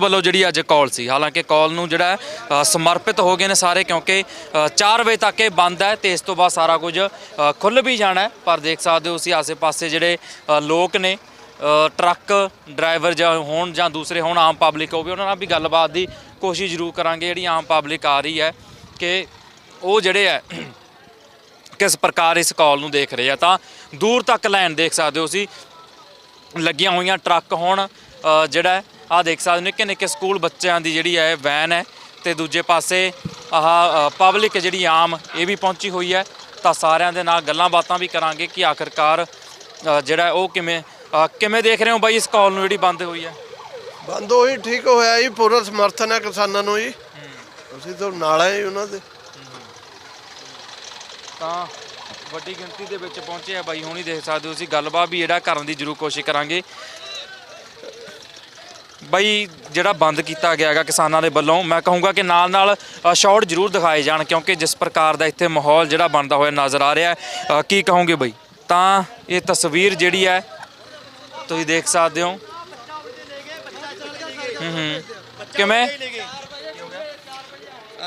ਵੱਲੋਂ ਜਿਹੜੀ ਅੱਜ ਕਾਲ ਸੀ। ਹਾਲਾਂਕਿ ਕਾਲ ਨੂੰ ਜਿਹੜਾ ਅ, ਸਮਰਪਿਤ ਹੋ ਗਏ ਨੇ ਸਾਰੇ ਕਿਉਂਕਿ 4 ਵਜੇ ਤੱਕ ਇਹ ਬੰਦ ਹੈ ਤੇ ਇਸ ਤੋਂ ਬਾਅਦ ਸਾਰਾ ਕੁਝ ਅ, ਖੁੱਲ੍ਹ ਵੀ ਜਾਣਾ ਹੈ। ਪਰ ਦੇਖ ਸਕਦੇ ਹੋ ਤੁਸੀਂ ਆਸੇ-ਪਾਸੇ ਜਿਹੜੇ ਅ, ਲੋਕ ਨੇ ਅ, ਟਰੱਕ ਡਰਾਈਵਰ ਜਾਂ ਹੋਣ ਜਾਂ ਦੂਸਰੇ ਹੋਣ ਆਮ ਪਬਲਿਕ ਹੋਵੇ ਉਹਨਾਂ ਨਾਲ ਵੀ ਗੱਲਬਾਤ ਦੀ ਕੋਸ਼ਿਸ਼ ਜ਼ਰੂਰ ਕਰਾਂਗੇ। ਜਿਹੜੀ ਆਮ ਪਬਲਿਕ ਆ ਰਹੀ ਹੈ ਕਿ ਉਹ ਜਿਹੜੇ ਹੈ ਕਿਸ ਪ੍ਰਕਾਰ ਇਸ ਕਾਲ ਨੂੰ ਦੇਖ ਰਹੇ ਆ। ਤਾਂ ਦੂਰ ਤੱਕ ਲਾਈਨ ਦੇਖ ਸਕਦੇ ਹੋ ਤੁਸੀਂ ਲੱਗੀਆਂ ਹੋਈਆਂ ਟਰੱਕ ਹੋਣ ਅ, ਜਿਹੜਾ ਆ ਦੇਖ ਸਕਦੇ ਨਿੱਕੇ ਨਿੱਕੇ ਸਕੂਲ ਬੱਚਿਆਂ ਦੀ ਜਿਹੜੀ ਹੈ ਵੈਨ ਹੈ ਤੇ ਦੂਜੇ ਪਾਸੇ ਆਹ ਪਬਲਿਕ ਜਿਹੜੀ ਆਮ ਇਹ ਵੀ ਪਹੁੰਚੀ ਹੋਈ ਹੈ। ਤਾਂ ਸਾਰਿਆਂ ਦੇ ਨਾਲ ਗੱਲਾਂ ਬਾਤਾਂ ਵੀ ਕਰਾਂਗੇ ਕਿ ਆਖਰਕਾਰ ਜਿਹੜਾ ਉਹ ਕਿਵੇਂ ਕਿਵੇਂ ਦੇਖ ਰਹੇ ਹੋ ਬਾਈ ਇਸ ਕਾਲ ਨੂੰ ਜਿਹੜੀ ਬੰਦ ਹੋਈ ਹੈ? ਬੰਦ ਹੋਈ ਠੀਕ ਹੋਇਆ ਜੀ ਪੂਰਾ ਸਮਰਥਨ ਹੈ ਕਿਸਾਨਾਂ ਨੂੰ ਜੀ। ਅਸੀਂ ਤਾਂ ਨਾਲ ਹੈ ਜੀ ਉਹਨਾਂ ਦੇ। ਤਾਂ ਵੱਡੀ ਗਿਣਤੀ ਦੇ ਵਿੱਚ ਪਹੁੰਚੇ ਆ ਬਾਈ ਹੁਣੀ ਦੇਖ ਸਕਦੇ ਹੋ ਤੁਸੀਂ ਗੱਲਬਾਤ ਵੀ ਜਿਹੜਾ ਕਰਨ ਦੀ ਜ਼ਰੂਰ ਕੋਸ਼ਿਸ਼ ਕਰਾਂਗੇ। ਬਈ ਜਿਹੜਾ ਬੰਦ ਕੀਤਾ ਗਿਆ ਹੈਗਾ ਕਿਸਾਨਾਂ ਦੇ ਵੱਲੋਂ, ਮੈਂ ਕਹੂੰਗਾ ਕਿ ਨਾਲ ਨਾਲ ਸ਼ਾਰਟ ਜ਼ਰੂਰ ਦਿਖਾਏ ਜਾਣ ਕਿਉਂਕਿ ਜਿਸ ਪ੍ਰਕਾਰ ਦਾ ਇੱਥੇ ਮਾਹੌਲ ਜਿਹੜਾ ਬਣਦਾ ਹੋਇਆ ਨਜ਼ਰ ਆ ਰਿਹਾ ਹੈ ਕੀ ਕਹੋਗੇ ਬਈ? ਤਾਂ ਇਹ ਤਸਵੀਰ ਜਿਹੜੀ ਹੈ, ਤੁਸੀਂ ਦੇਖ ਸਕਦੇ ਹੋ। ਹੂੰ ਹੂੰ। ਕਿਵੇਂ?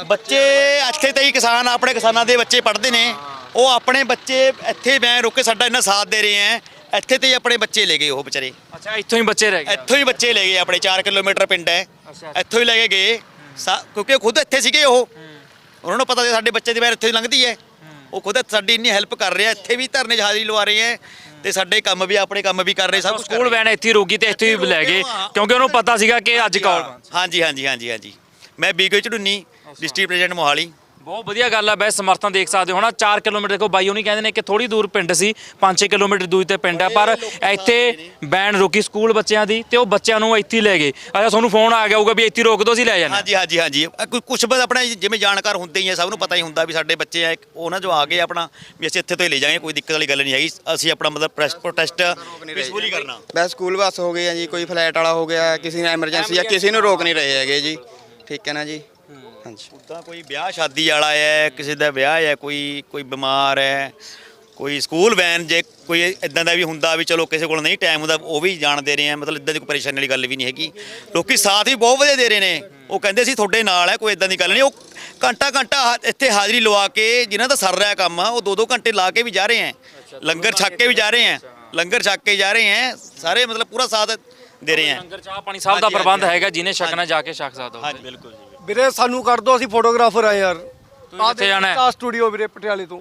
ਬੱਚੇ ਇੱਥੇ ਤੇ ਹੀ ਕਿਸਾਨ, ਆਪਣੇ ਕਿਸਾਨਾਂ ਦੇ ਬੱਚੇ ਪੜ੍ਹਦੇ ਨੇ। ਉਹ ਆਪਣੇ ਬੱਚੇ ਇੱਥੇ ਮੈਂ ਰੁਕ ਕੇ ਸਾਡਾ ਇੰਨਾ ਸਾਥ ਦੇ ਰਹੇ ਹੈ। ਇੱਥੇ ਤੇ ਹੀ ਆਪਣੇ ਬੱਚੇ ਲੈ ਗਏ ਉਹ ਵਿਚਾਰੇ। ਅੱਛਾ ਇੱਥੋਂ ਹੀ ਬੱਚੇ ਰਹਿ ਗਏ ਇੱਥੋਂ ਹੀ ਬੱਚੇ ਲੈ ਗਏ ਆਪਣੇ 4 ਕਿਲੋਮੀਟਰ ਪਿੰਡ ਹੈ। ਅੱਛਾ। ਇੱਥੋਂ ਹੀ ਲੈ ਕੇ ਗਏ। ਸਾ- ਕਿਉਂਕਿ ਉਹ ਖੁਦ ਇੱਥੇ ਸੀਗੇ ਉਹ। ਉਹਨਾਂ ਨੂੰ ਪਤਾ ਸੀ ਸਾਡੇ ਬੱਚੇ ਦੀ ਵਾਰ ਇੱਥੇ ਹੀ ਲੰਘਦੀ ਹੈ। ਉਹ ਖੁਦ ਸਾਡੀ ਇੰਨੀ ਹੈਲਪ ਕਰ ਰਹੇ ਇੱਥੇ ਵੀ ਧਰਨੇ 'ਚ ਹਾਜ਼ਰੀ ਲਵਾ ਰਹੇ ਹੈ ਤੇ ਸਾਡੇ ਕੰਮ ਵੀ ਆਪਣੇ ਕੰਮ ਵੀ ਕਰ ਰਹੇ ਸਭ ਸਕੂਲ ਵੈਨ ਇੱਥੇ ਹੀ ਰੋਕੀ ਤੇ ਇੱਥੇ ਹੀ ਲੈ ਗਏ ਕਿਉਂਕਿ ਉਹਨੂੰ ਪਤਾ ਸੀਗਾ ਕਿ ਅੱਜ ਕਾਲ ਹਾਂਜੀ ਹਾਂਜੀ ਹਾਂਜੀ ਹਾਂਜੀ। ਮੈਂ BK Jharunni district president Mohali. ਬਹੁਤ ਵਧੀਆ ਗੱਲ ਹੈ ਬੈ ਸਮਰਥਨ ਦੇਖ ਸਕਦੇ ਹੋ। ਨਾ 4 ਕਿਲੋਮੀਟਰ ਦੇਖੋ ਬਾਈ ਉਹਨੀ ਕਹਿੰਦੇ ਨੇ ਕਿ ਥੋੜੀ ਦੂਰ ਪਿੰਡ ਸੀ 5-6 ਕਿਲੋਮੀਟਰ ਦੂਰੀ ਤੇ ਪਿੰਡ ਹੈ ਪਰ ਇੱਥੇ ਬੈਨ ਰੋਕੀ ਸਕੂਲ ਬੱਚਿਆਂ ਦੀ ਤੇ ਉਹ ਬੱਚਿਆਂ ਨੂੰ ਇੱਥੇ ਹੀ ਲੈ ਗਏ। ਅੱਛਾ ਤੁਹਾਨੂੰ ਫੋਨ ਆ ਗਿਆ ਹੋਊਗਾ ਵੀ ਇੱਥੇ ਰੋਕ ਦੋ ਅਸੀਂ ਲੈ ਜਾਣਾ ਹਾਂਜੀ ਹਾਂਜੀ ਹਾਂਜੀ। ਕੁਝ ਬਸ ਆਪਣਾ ਜਿਵੇਂ ਜਾਣਕਾਰ ਹੁੰਦੇ ਹੀ ਆ ਸਭ ਨੂੰ ਪਤਾ ਹੀ ਹੁੰਦਾ ਵੀ ਸਾਡੇ ਬੱਚੇ ਆ ਉਹਨਾਂ ਜੋ ਆ ਗਏ ਆਪਣਾ ਵੀ ਅਸੀਂ ਇੱਥੇ ਤੋਂ ਹੀ ਲੈ ਜਾਾਂਗੇ ਕੋਈ ਦਿੱਕਤ ਵਾਲੀ ਗੱਲ ਨਹੀਂ ਹੈਗੀ। ਅਸੀਂ ਆਪਣਾ ਮਤਲਬ ਪ੍ਰੈਸ ਪ੍ਰੋਟੈਸਟ ਪੀਸਫੁਲੀ ਕਰਨਾ। ਬਸ ਸਕੂਲ ਬੱਸ ਹੋ ਗਈ ਹੈ ਜੀ ਕੋਈ ਫਲੈਟ ਵਾਲਾ ਹੋ ਗਿਆ ਕਿਸੇ ਨੇ ਐਮਰਜੈਂਸੀ ਆ ਕਿਸੇ ਨੂੰ ਰੋਕ ਨਹੀਂ ਰਹੇ ਹੈਗੇ ਜੀ। ਠੀਕ ਹੈ ਨਾ ਜੀ? ਹਾਂਜੀ। ਉਦਾਂ ਕੋਈ ਵਿਆਹ ਸ਼ਾਦੀ ਵਾਲਾ ਹੈ ਕਿਸੇ ਦਾ ਵਿਆਹ ਹੈ ਕੋਈ ਕੋਈ ਬਿਮਾਰ ਹੈ ਕੋਈ ਸਕੂਲ ਵੈਨ ਜੇ ਕੋਈ ਇਦਾਂ ਦਾ ਵੀ ਹੁੰਦਾ ਵੀ ਚਲੋ ਕਿਸੇ ਕੋਲ ਨਹੀਂ ਟਾਈਮ ਹੁੰਦਾ ਉਹ ਵੀ ਜਾਣ ਦੇ ਰਹੇ ਆ ਮਤਲਬ ਇਦਾਂ ਦੀ ਕੋਈ ਪਰੇਸ਼ਾਨੀ ਵਾਲੀ ਗੱਲ ਵੀ ਨਹੀਂ ਹੈਗੀ। ਲੋਕੀ ਸਾਥ ਵੀ ਬਹੁਤ ਵਧੀਆ ਦੇ ਰਹੇ ਨੇ। ਉਹ ਕਹਿੰਦੇ ਸੀ ਤੁਹਾਡੇ ਨਾਲ ਹੈ ਕੋਈ ਇਦਾਂ ਦੀ ਗੱਲ ਨਹੀਂ ਉਹ ਘੰਟਾ ਘੰਟਾ ਇੱਥੇ ਹਾਜ਼ਰੀ ਲਵਾ ਕੇ ਜਿਨ੍ਹਾਂ ਦਾ ਸਰ ਰਿਹਾ ਕੰਮ ਆ ਉਹ ਦੋ ਦੋ ਘੰਟੇ ਲਾ ਕੇ ਵੀ ਜਾ ਰਹੇ ਆ। ਲੰਗਰ ਛੱਕ ਕੇ ਵੀ ਜਾ ਰਹੇ ਆ। ਲੰਗਰ ਛੱਕ ਕੇ ਜਾ ਰਹੇ ਆ ਸਾਰੇ ਮਤਲਬ ਪੂਰਾ ਸਾਥ ਦੇ ਰਹੇ ਆ। ਲੰਗਰ ਚਾਹ ਪਾਣੀ ਸਭ ਦਾ ਪ੍ਰਬੰਧ। ਹੈਗਾ ਜਿਹਨੇ ਛਕਣਾ ਜਾ ਕੇ ਛਕ ਸਕਦਾ ਹਾਂਜੀ ਬਿਲਕੁਲ ਜੀ। ਵੀਰੇ ਸਾਨੂੰ ਕਰ ਦੋ ਅਸੀਂ ਫੋਟੋਗ੍ਰਾਫਰ ਆ ਯਾਰ। ਕਿੱਥੇ ਜਾਣਾ ਹੈ? ਸਟੂਡੀਓ ਵੀਰੇ ਪਟਿਆਲੇ ਤੋਂ।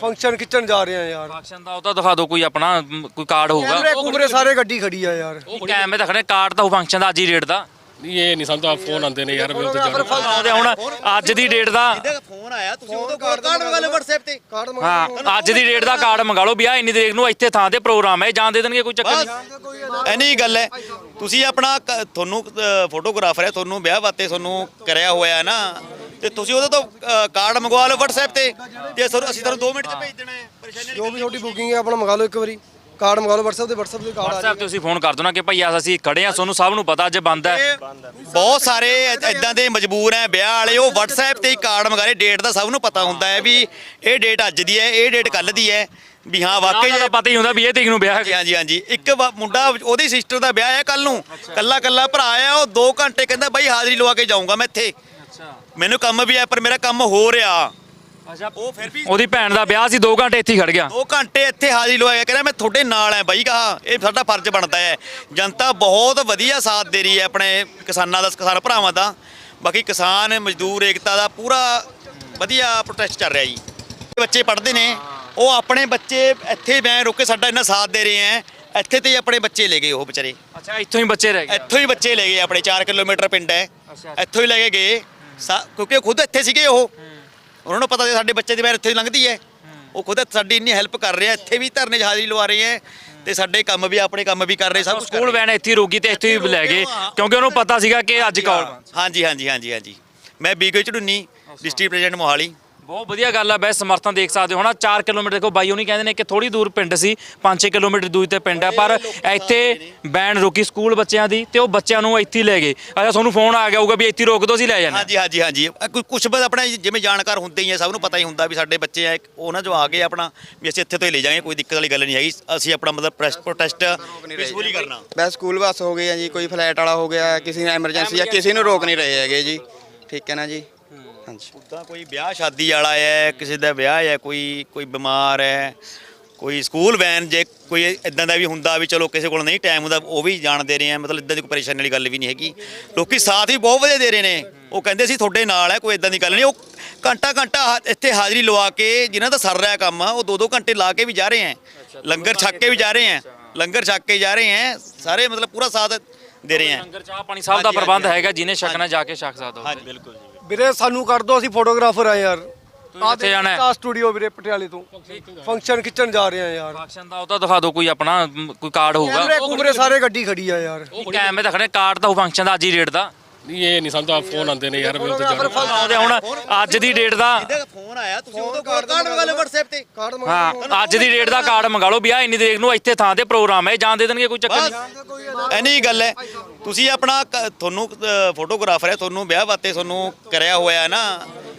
ਫੰਕਸ਼ਨ ਖਿੱਚਣ ਜਾ ਰਹੇ ਆ ਯਾਰ। ਫੰਕਸ਼ਨ ਦਾ ਉਹ ਤਾਂ ਦਿਖਾ ਦਿਓ ਕੋਈ ਆਪਣਾ ਮ, ਕੋਈ ਕਾਰਡ ਕੈਮਰੇ ਹੋਊਗਾ ਕੁਮਰੇ ਸਾਰੇ ਗੱਡੀ ਖੜੀ ਆ ਯਾਰ। ਉਹ ਕੈਮਰੇ ਤਾਂ ਖੜੇ ਕਾਰਡ ਤਾਂ ਉਹ ਫੰਕਸ਼ਨ ਦਾ ਅੱਜ ਹੀ ਡੇਟ ਦਾ। ਨਹੀਂ ਇਹ ਨਹੀਂ ਤਾਂ ਫੋਨ ਆਉਂਦੇ ਨੇ ਯਾਰ ਵੀ ਉੱਥੇ ਜਾਣਾ। ਆਉਂਦੇ ਹੁਣ ਅੱਜ ਦੀ ਡੇਟ ਦਾ ਫੋਨ ਆਇਆ ਤੁਸੀਂ ਉਦੋਂ ਕਾਰਡ ਮੰਗਾ ਲਓ WhatsApp ਤੇ। ਕਾਰਡ ਹਾਂ ਅੱਜ ਦੀ ਡੇਟ ਦਾ ਕਾਰਡ ਮੰਗਾ ਲਓ। ਵੀ ਆ ਇੰਨੀ ਤਰੀਕ ਨੂੰ ਇੱਥੇ ਥਾਂ ਤੇ ਪ੍ਰੋਗਰਾਮ ਹੈ ਜਾਣ ਦੇ ਦੇਣਗੇ ਕੋਈ ਚੱਕਰ ਨਹੀਂ। ਐਨੀ ਗੱਲ ਹੈ। ਤੁਸੀਂ ਆਪਣਾ ਕ- ਤੁਹਾਨੂੰ ਫੋਟੋਗ੍ਰਾਫਰ ਹੈ ਤੁਹਾਨੂੰ ਵਿਆਹ ਵਾਸਤੇ ਤੁਹਾਨੂੰ ਕਰਿਆ ਹੋਇਆ ਨਾ। ਤੇ ਤੁਸੀਂ ਉਹਦੇ ਤੋਂ ਅ, ਕਾਰਡ ਮੰਗਵਾ ਲਓ WhatsApp ਤੇ। ਤੇ ਸਾਨੂੰ- ਅਸੀਂ ਤੁਹਾਨੂੰ 2 ਮਿੰਟ 'ਚ ਭੇਜ ਦੇਣਾ ਹੈ। ਪਰੇਸ਼ਾਨੀ ਜੋ ਵੀ ਤੁਹਾਡੀ ਬੁਕਿੰਗ ਹੈ ਆਪਣਾ ਮੰਗਾ ਲਓ ਇੱਕ ਵਾਰੀ। ਕਾਰਡ ਮੰਗਾ ਲਓ WhatsApp ਤੇ WhatsApp ਤੇ ਕਾਰਡ ਆ WhatsApp ਤੇ ਤੁਸੀਂ ਫੋਨ ਕਰ ਦੋ ਨਾ ਕਿ ਭਾਈ ਆ ਅਸੀਂ ਖੜੇ ਆ ਤੁਹਾਨੂੰ ਸਭ ਨੂੰ ਪਤਾ ਅੱਜ ਬੰਦ ਹੈ। ਬਹੁਤ ਸਾਰੇ ਇਦਾਂ ਦੇ ਮਜਬੂਰ ਹੈ ਵਿਆਹ ਵਾਲੇ ਉਹ WhatsApp ਤੇ ਹੀ ਕਾਰਡ ਮੰਗਾ ਰਹੇ ਡੇਟ ਦਾ ਸਭ ਨੂੰ ਪਤਾ ਹੁੰਦਾ ਹੈ ਵੀ ਇਹ ਡੇਟ ਅੱਜ ਦੀ ਹੈ ਇਹ ਡੇਟ ਕੱਲ ਦੀ ਹੈ। ਵੀ ਹਾਂ ਵਾਕਈ ਦਾ ਪਤਾ ਹੀ ਹੁੰਦਾ ਵੀ ਇਹ ਤਰੀਕ ਨੂੰ ਵਿਆਹ ਹਾਂਜੀ ਹੈ ਹਾਂਜੀ ਹਾਂਜੀ। ਇੱਕ ਮੁੰਡਾ ਉਹਦੀ ਸਿਸਟਰ ਦਾ ਵਿਆਹ ਹੈ ਕੱਲ ਨੂੰ। ਕੱਲਾ ਕੱਲਾ ਭਰਾ ਆ ਉਹ 2 ਘੰਟੇ ਕਹਿੰਦਾ ਬਾਈ ਹਾਜ਼ਰੀ ਲਵਾ ਕੇ ਜਾਊਂਗਾ ਮੈਂ ਇੱਥੇ। ਅੱਛਾ। ਮੈਨੂੰ ਕੰਮ ਵੀ ਹੈ ਪਰ ਮੇਰਾ ਕੰਮ ਹੋ ਰਿਹਾ। ਅੱਛਾ ਉਹ ਫਿਰ ਵੀ ਉਹਦੀ ਭੈਣ ਦਾ ਵਿਆਹ ਸੀ 2 ਘੰਟੇ ਇੱਥੇ ਹੀ ਖੜ ਗਿਆ। 2 ਘੰਟੇ ਇੱਥੇ ਹਾਜ਼ਰੀ ਲਵਾਇਆ ਕਹਿੰਦਾ ਮੈਂ ਤੁਹਾਡੇ ਨਾਲ ਹੈ ਬਾਈ ਕਹਾ ਇਹ ਸਾਡਾ ਫਰਜ਼ ਬਣਦਾ ਹੈ। ਜਨਤਾ ਬਹੁਤ ਵਧੀਆ ਸਾਥ ਦੇ ਰਹੀ ਹੈ ਆਪਣੇ ਕਿਸਾਨਾਂ ਦਾ ਕਿਸਾਨ ਭਰਾਵਾਂ ਦਾ। ਬਾਕੀ ਕਿਸਾਨ ਮਜ਼ਦੂਰ ਏਕਤਾ ਦਾ ਪੂਰਾ ਵਧੀਆ ਪ੍ਰੋਟੈਸਟ ਚੱਲ ਰਿਹਾ ਜੀ। ਬੱਚੇ ਪੜ੍ਹਦੇ ਨੇ ਉਹ ਆਪਣੇ ਬੱਚੇ ਇੱਥੇ ਮੈਂ ਰੁਕ ਕੇ ਸਾਡਾ ਇੰਨਾ ਸਾਥ ਦੇ ਰਹੇ ਹੈ। ਇੱਥੇ ਤੇ ਹੀ ਆਪਣੇ ਬੱਚੇ ਲੈ ਗਏ ਉਹ ਵਿਚਾਰੇ। ਅੱਛਾ ਇੱਥੋਂ ਹੀ ਬੱਚੇ ਰਹਿ ਗਏ। ਇੱਥੋਂ ਹੀ ਬੱਚੇ ਲੈ ਗਏ ਆਪਣੇ 4 ਕਿਲੋਮੀਟਰ ਪਿੰਡ ਹੈ। ਇੱਥੋਂ ਹੀ ਲੈ ਕੇ ਗਏ। ਸਾ- ਕਿਉਂਕਿ ਉਹ ਖੁਦ ਇੱਥੇ ਸੀਗੇ ਉਹ। ਉਹਨਾਂ ਨੂੰ ਪਤਾ ਸੀ ਸਾਡੇ ਬੱਚੇ ਦੀ ਵਾਰ ਇੱਥੇ ਲੰਘਦੀ ਹੈ। ਉਹ ਖੁਦ ਸਾਡੀ ਇੰਨੀ ਹੈਲਪ ਕਰ ਰਹੇ ਆ ਇੱਥੇ ਵੀ ਧਰਨੇ 'ਚ ਹਾਜ਼ਰੀ ਲਵਾ ਰਹੇ ਹੈ ਤੇ ਸਾਡੇ ਕੰਮ ਵੀ ਆਪਣੇ ਕੰਮ ਵੀ ਕਰ ਰਹੇ ਸਭ ਸਕੂਲ ਵੈਨ ਇੱਥੇ ਰੋਕੀ ਤੇ ਇੱਥੇ ਹੀ ਲੈ ਗਏ ਕਿਉਂਕਿ ਉਹਨੂੰ ਪਤਾ ਸੀਗਾ ਕਿ ਅੱਜ ਕਾਲ ਹਾਂਜੀ ਹਾਂਜੀ ਹਾਂਜੀ ਹਾਂਜੀ। ਮੈਂ BK Jharunni district president Mohali. ਬਹੁਤ ਵਧੀਆ ਗੱਲ ਆ ਬੈ ਸਮਰਥਨ ਦੇਖ ਸਕਦੇ ਹੋ। ਨਾ 4 ਕਿਲੋਮੀਟਰ ਦੇਖੋ ਬਾਈ ਉਹਨੀ ਕਹਿੰਦੇ ਨੇ ਕਿ ਥੋੜੀ ਦੂਰ ਪਿੰਡ ਸੀ 5-6 ਕਿਲੋਮੀਟਰ ਦੂਰੀ ਤੇ ਪਿੰਡ ਹੈ ਪਰ ਇੱਥੇ ਬੈਨ ਰੁਕੀ ਸਕੂਲ ਬੱਚਿਆਂ ਦੀ ਤੇ ਉਹ ਬੱਚਿਆਂ ਨੂੰ ਇੱਥੇ ਹੀ ਲੈ ਗਏ। ਅੱਛਾ ਤੁਹਾਨੂੰ ਫੋਨ ਆ ਗਿਆ ਹੋਊਗਾ ਵੀ ਇੱਥੇ ਹੀ ਰੋਕ ਦੋ ਅਸੀਂ ਲੈ ਜਾਣਾ ਹਾਂਜੀ ਹਾਂਜੀ ਹਾਂਜੀ। ਕੁਛ ਬਸ ਆਪਣਾ ਜਿਵੇਂ ਜਾਣਕਾਰ ਹੁੰਦੇ ਹੀ ਆ ਸਭ ਨੂੰ ਪਤਾ ਹੀ ਹੁੰਦਾ ਵੀ ਸਾਡੇ ਬੱਚੇ ਆ ਉਹਨਾਂ ਚੋਂ ਆ ਗਏ ਆਪਣਾ ਵੀ ਅਸੀਂ ਇੱਥੇ ਤੋਂ ਹੀ ਲੈ ਜਾਵਾਂਗੇ ਕੋਈ ਦਿੱਕਤ ਵਾਲੀ ਗੱਲ ਨਹੀਂ ਹੈਗੀ। ਅਸੀਂ ਆਪਣਾ ਮਤਲਬ ਪ੍ਰੈਸ ਪ੍ਰੋਟੈਸਟ ਪੀਸਫੁਲੀ ਕਰਨਾ। ਬਸ ਸਕੂਲ ਬੱਸ ਹੋ ਗਈ ਹੈ ਜੀ ਕੋਈ ਫਲਾਈਟ ਵਾਲਾ ਹੋ ਗਿਆ ਕਿਸੇ ਨੇ ਐਮਰਜੈਂਸੀ ਆ ਕਿਸੇ ਨੂੰ ਰੋਕ ਨਹੀਂ ਰਹੇ ਹੈਗੇ ਜੀ। ਠੀਕ ਹੈ ਨਾ ਜੀ? ਹਾਂਜੀ। ਉਦਾਂ ਕੋਈ ਵਿਆਹ ਸ਼ਾਦੀ ਵਾਲਾ ਹੈ ਕਿਸੇ ਦਾ ਵਿਆਹ ਹੈ ਕੋਈ ਕੋਈ ਬਿਮਾਰ ਹੈ ਕੋਈ ਸਕੂਲ ਵੈਨ ਜੇ ਕੋਈ ਇਦਾਂ ਦਾ ਵੀ ਹੁੰਦਾ ਵੀ ਚਲੋ ਕਿਸੇ ਕੋਲ ਨਹੀਂ ਟਾਈਮ ਹੁੰਦਾ ਉਹ ਵੀ ਜਾਣ ਦੇ ਰਹੇ ਆ ਮਤਲਬ ਇਦਾਂ ਦੀ ਕੋਈ ਪਰੇਸ਼ਾਨੀ ਵਾਲੀ ਗੱਲ ਵੀ ਨਹੀਂ ਹੈਗੀ। ਲੋਕੀ ਸਾਥ ਵੀ ਬਹੁਤ ਵਧੀਆ ਦੇ ਰਹੇ ਨੇ। ਉਹ ਕਹਿੰਦੇ ਸੀ ਤੁਹਾਡੇ ਨਾਲ ਹੈ ਕੋਈ ਇਦਾਂ ਦੀ ਗੱਲ ਨਹੀਂ ਉਹ ਘੰਟਾ ਘੰਟਾ ਹਾ- ਇੱਥੇ ਹਾਜ਼ਰੀ ਲਵਾ ਕੇ ਜਿਨ੍ਹਾਂ ਦਾ ਸਰ ਰਿਹਾ ਕੰਮ ਆ ਉਹ ਦੋ ਦੋ ਘੰਟੇ ਲਾ ਕੇ ਵੀ ਜਾ ਰਹੇ ਆ। ਲੰਗਰ ਛੱਕ ਕੇ ਵੀ ਜਾ ਰਹੇ ਆ। ਲੰਗਰ ਛੱਕ ਕੇ ਜਾ ਰਹੇ ਆ ਸਾਰੇ ਮਤਲਬ ਪੂਰਾ ਸਾਥ ਦੇ ਰਹੇ ਆ। ਲੰਗਰ ਚਾਹ ਪਾਣੀ ਸਭ ਦਾ ਪ੍ਰਬੰਧ। ਹੈਗਾ ਜਿਹਨੇ ਛਕਣਾ ਜਾ ਕੇ ਛਕ ਸਕਦਾ ਹਾਂਜੀ ਬਿਲਕੁਲ ਵੀਰੇ ਸਾਨੂੰ ਕਰ ਦੋ ਅਸੀਂ ਫੋਟੋਗ੍ਰਾਫਰ ਆ ਯਾਰ। ਕਿੱਥੇ ਜਾਣਾ ਹੈ? ਸਟੂਡੀਓ ਵੀਰੇ ਪਟਿਆਲੇ ਤੋਂ। ਫੰਕਸ਼ਨ ਖਿੱਚਣ ਜਾ ਰਹੇ ਆ ਯਾਰ। ਫੰਕਸ਼ਨ ਦਾ ਉਹ ਤਾਂ ਦਿਖਾ ਦਿਓ ਕੋਈ ਆਪਣਾ ਮ, ਕੋਈ ਕਾਰਡ ਹੋਊਗਾ। ਕੈਮਰੇ ਕੁਮਰੇ ਸਾਰੇ ਗੱਡੀ ਖੜੀ ਆ ਯਾਰ। ਕੈਮਰੇ ਤਾਂ ਖੜੇ ਕਾਰਡ ਤਾਂ ਉਹ ਫੰਕਸ਼ਨ ਦਾ ਅੱਜ ਹੀ ਡੇਟ ਦਾ। ਨਹੀਂ ਇਹ ਨਹੀਂ ਸਾਨੂੰ ਤਾਂ ਫੋਨ ਆਉਂਦੇ ਨੇ ਯਾਰ ਵੀ ਉੱਥੇ ਜਾਣਾ। ਆਉਂਦੇ ਹੁਣ ਅੱਜ ਦੀ ਡੇਟ ਦਾ। ਇਹਦਾ ਫੋਨ ਆਇਆ ਤੁਸੀਂ ਉਹਦਾ ਕਾਰਡ ਮੰਗਾ ਲਓ WhatsApp ਤੇ। ਕਾਰਡ ਹਾਂ ਅੱਜ ਦੀ ਡੇਟ ਦਾ ਕਾਰਡ ਮੰਗਾ ਲਓ ਵੀ ਆ ਇੰਨੀ ਤਰੀਕ ਨੂੰ ਇੱਥੇ ਥਾਂ ਤੇ ਪ੍ਰੋਗਰਾਮ ਹੈ ਜਾਣ ਦੇ ਦੇਣਗੇ ਕੋਈ ਚੱਕਰ ਨਹੀਂ। ਐਨੀ ਗੱਲ ਹੈ। ਤੁਸੀਂ ਆਪਣਾ ਕ- ਤੁਹਾਨੂੰ ਫੋਟੋਗ੍ਰਾਫਰ ਹੈ ਤੁਹਾਨੂੰ ਵਿਆਹ ਵਾਸਤੇ ਤੁਹਾਨੂੰ ਕਰਿਆ ਹੋਇਆ ਹੈ ਨਾ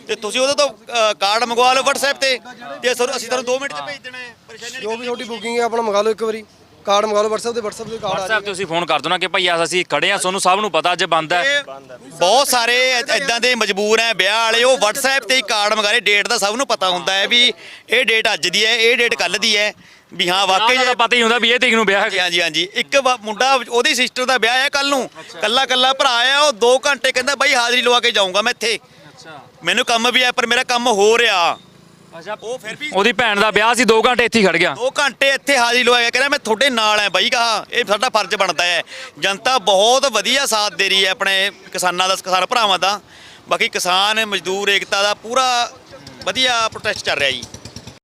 ਤੇ ਤੁਸੀਂ ਉਹਦੇ ਤੋਂ ਅ, ਕਾਰਡ ਮੰਗਵਾ ਲਓ WhatsApp ਤੇ ਤੇ ਸਾਨੂੰ- ਅਸੀਂ ਤੁਹਾਨੂੰ 2 ਮਿੰਟ 'ਚ ਭੇਜ ਦੇਣਾ ਹੈ ਪਰੇਸ਼ਾਨੀ ਜੋ ਵੀ ਤੁਹਾਡੀ ਬੁਕਿੰਗ ਹੈ ਆਪਣਾ ਮੰਗਾ ਲਓ ਇੱਕ ਵਾਰੀ। ਕਾਰਡ ਮੰਗਾ ਲਓ WhatsApp ਤੇ WhatsApp ਤੇ ਕਾਰਡ ਆ WhatsApp ਤੇ ਤੁਸੀਂ ਫੋਨ ਕਰ ਦੋ ਨਾ ਕਿ ਭਈ ਆ ਅਸੀਂ ਖੜੇ ਆ ਤੁਹਾਨੂੰ ਸਭ ਨੂੰ ਪਤਾ ਅੱਜ ਬੰਦ ਹੈ। ਬਹੁਤ ਸਾਰੇ ਇਦਾਂ ਦੇ ਮਜਬੂਰ ਹੈ ਵਿਆਹ ਵਾਲੇ ਉਹ WhatsApp ਤੇ ਹੀ ਕਾਰਡ ਮੰਗਾ ਰਹੇ ਡੇਟ ਦਾ ਸਭ ਨੂੰ ਪਤਾ ਹੁੰਦਾ ਹੈ ਵੀ ਇਹ ਡੇਟ ਅੱਜ ਦੀ ਹੈ ਇਹ ਡੇਟ ਕੱਲ ਦੀ ਹੈ। ਵੀ ਹਾਂ ਵਾਕਈ ਇਹ ਪਤਾ ਹੀ ਹੁੰਦਾ ਵੀ ਇਹ ਤਰੀਕ ਨੂੰ ਵਿਆਹ ਹੈ ਹਾਂਜੀ ਹਾਂਜੀ। ਇੱਕ ਵਾ- ਮੁੰਡਾ ਉਹਦੀ ਸਿਸਟਰ ਦਾ ਵਿਆਹ ਹੈ ਕੱਲ ਨੂੰ। ਕੱਲਾ ਕੱਲਾ ਭਰਾ ਆ ਉਹ 2 ਘੰਟੇ ਕਹਿੰਦਾ ਬਾਈ ਹਾਜ਼ਰੀ ਲਵਾ ਕੇ ਜਾਊਂਗਾ ਮੈਂ ਇੱਥੇ। ਅੱਛਾ। ਮੈਨੂੰ ਕੰਮ ਵੀ ਹੈ ਪਰ ਮੇਰਾ ਕੰਮ ਹੋ ਰਿਹਾ। ਅੱਛਾ। ਉਹ ਫਿਰ ਵੀ ਉਹਦੀ ਭੈਣ ਦਾ ਵਿਆਹ ਸੀ 2 ਘੰਟੇ ਇੱਥੇ ਹੀ ਖੜ ਗਿਆ। 2 ਘੰਟੇ ਇੱਥੇ ਹਾਜ਼ਰੀ ਲਵਾਇਆ ਕਹਿੰਦਾ ਮੈਂ ਤੁਹਾਡੇ ਨਾਲ ਹੈ ਬਾਈ ਕਹਾ ਇਹ ਸਾਡਾ ਫਰਜ਼ ਬਣਦਾ ਹੈ। ਜਨਤਾ ਬਹੁਤ ਵਧੀਆ ਸਾਥ ਦੇ ਰਹੀ ਹੈ ਆਪਣੇ ਕਿਸਾਨਾਂ ਦਾ ਕਿਸਾਨ ਭਰਾਵਾਂ ਦਾ। ਬਾਕੀ ਕਿਸਾਨ ਮਜ਼ਦੂਰ ਏਕਤਾ ਦਾ ਪੂਰਾ ਵਧੀਆ ਪ੍ਰੋਟੈਸਟ ਚੱਲ ਰਿਹਾ ਜੀ।